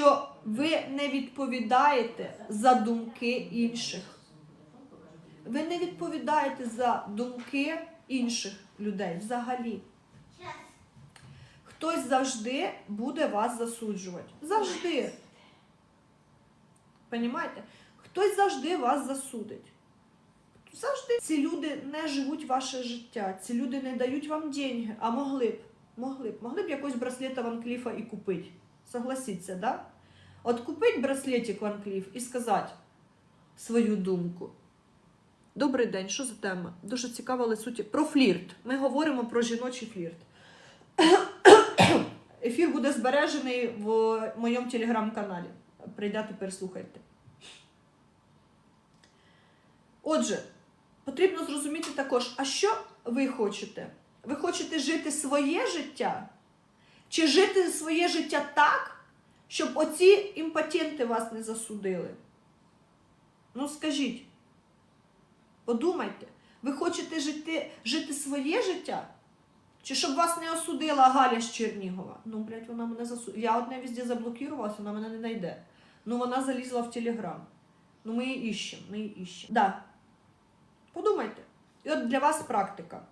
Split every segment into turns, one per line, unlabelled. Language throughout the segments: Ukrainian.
що ви не відповідаєте за думки інших. Ви не відповідаєте за думки інших людей взагалі. Хтось завжди буде вас засуджувати. Завжди. Понімаєте? Хтось завжди вас засудить. Завжди ці люди не живуть ваше життя, ці люди не дають вам деньги, а могли б. Могли б. Могли б якось браслета Ван Кліфа і купити. Согласіться, да? От купить браслетик Ван Кліф і сказати свою думку. Добрий день, що за тема? Дуже цікава але суті. Про флірт. Ми говоримо про жіночий флірт. Ефір буде збережений в моєму телеграм-каналі. Прийдете, переслухайте. Отже, потрібно зрозуміти також, а що ви хочете? Ви хочете жити своє життя? Чи жити своє життя так, щоб оці імпотенти вас не засудили? Ну скажіть, подумайте, ви хочете жити, жити своє життя? Чи щоб вас не осудила Галя з Чернігова? Ну, блядь, вона мене засудила. Я одне везде заблокувалася, вона мене не знайде. Ну, вона залізла в Телеграм. Ну, ми її іщемо, ми її іщемо. Да. Подумайте. І от для вас практика.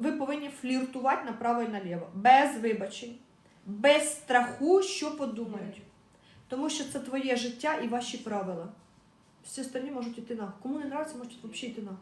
Ви повинні фліртувати направо і наліво. Без вибачень, без страху, що подумають. Тому що це твоє життя і ваші правила. Всі остальні можуть йти на. Кому не подобається, можуть взагалі йти на.